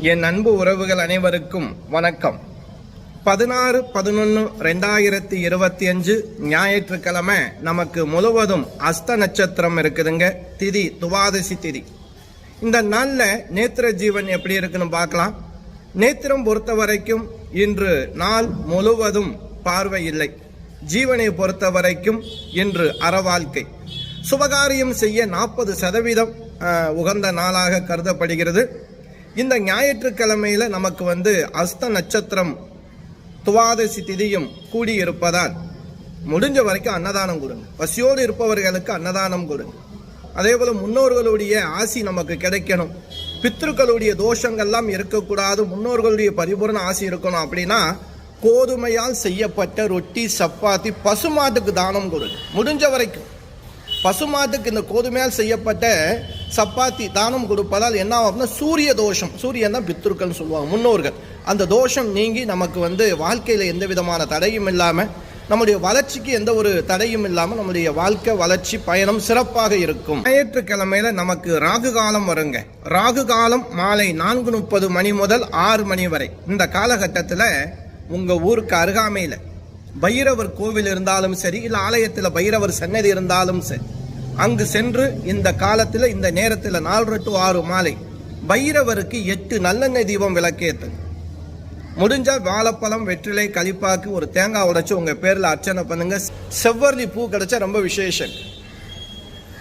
என் அன்பு உறவுகள் அனைவருக்கும் வணக்கம். பதினாறு பதினொன்று ரெண்டாயிரத்தி இருபத்தி அஞ்சு ஞாயிற்றுக்கிழமை நமக்கு முழுவதும் அஸ்த நட்சத்திரம் இருக்குதுங்க. திதி துவாதசி திதி. இந்த நாளில் நேத்திர ஜீவன் எப்படி இருக்குன்னு பார்க்கலாம். நேத்திரம் பொறுத்த வரைக்கும் இன்று நாள் முழுவதும் பார்வை இல்லை. ஜீவனை பொறுத்த வரைக்கும் இன்று அறவாழ்க்கை சுபகாரியம் செய்ய நாற்பது சதவீதம் உகந்த நாளாக கருதப்படுகிறது. இந்த ஞாயிற்றுக்கிழமையில நமக்கு வந்து அஸ்த நட்சத்திரம் துவாதசி திதியும் கூடியிருப்பதால் முடிஞ்ச வரைக்கும் அன்னதானம் கொடுங்க. பசியோடு இருப்பவர்களுக்கு அன்னதானம் கொடுங்க. அதே போல் முன்னோர்களுடைய ஆசி நமக்கு கிடைக்கணும். பித்ருக்களுடைய தோஷங்கள்லாம் இருக்கக்கூடாது முன்னோர்களுடைய பரிபூர்ண ஆசி இருக்கணும் அப்படின்னா கோதுமையால் செய்யப்பட்ட ரொட்டி சப்பாத்தி பசுமாட்டுக்கு தானம் கொடுங்க. முடிஞ்ச வரைக்கும். பசுமாட்டுக்கு இந்த கோதுமையால் செய்யப்பட்ட சப்பாத்தி தானம் கொடுப்பதால் என்ன ஆகும் அப்படின்னா சூரிய தோஷம். சூரியன் தான் பித்ருக்கள்னு சொல்லுவாங்க முன்னோர்கள். அந்த தோஷம் நீங்கி நமக்கு வந்து வாழ்க்கையில் எந்த விதமான தடையும் இல்லாமல் நம்முடைய வளர்ச்சிக்கு எந்த ஒரு தடையும் இல்லாமல் நம்முடைய வாழ்க்கை வளர்ச்சி பயணம் சிறப்பாக இருக்கும். ஞாயிற்றுக்கிழமையில நமக்கு ராகு காலம் வருங்க. ராகு காலம் மாலை நான்கு முப்பது மணி முதல் ஆறு மணி வரை. இந்த காலகட்டத்தில் உங்கள் ஊருக்கு அருகாமையில் பைரவர் கோவில் இருந்தாலும் சரி இல்லை ஆலயத்தில் பைரவர் சன்னதி இருந்தாலும் சரி அங்கு சென்று இந்த காலத்தில் இந்த நேரத்தில் நாலு டு ஆறு மாலை பைரவருக்கு எட்டு நல்லெண்ணெய் தீபம் விளக்கேற்று முடிஞ்சால் வாழைப்பழம் வெற்றிலை கழிப்பாக்கு ஒரு தேங்காய் உடைச்சி உங்கள் பேரில் அர்ச்சனை பண்ணுங்க. செவ்வரளி பூ கிடச்சா ரொம்ப விசேஷம்.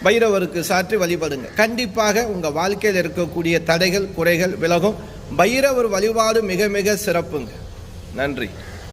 பைரவருக்கு சாற்றி வழிபடுங்க. கண்டிப்பாக உங்கள் வாழ்க்கையில் இருக்கக்கூடிய தடைகள் குறைகள் விலகும். பைரவர் வழிபாடு மிக மிக சிறப்புங்க. நன்றி.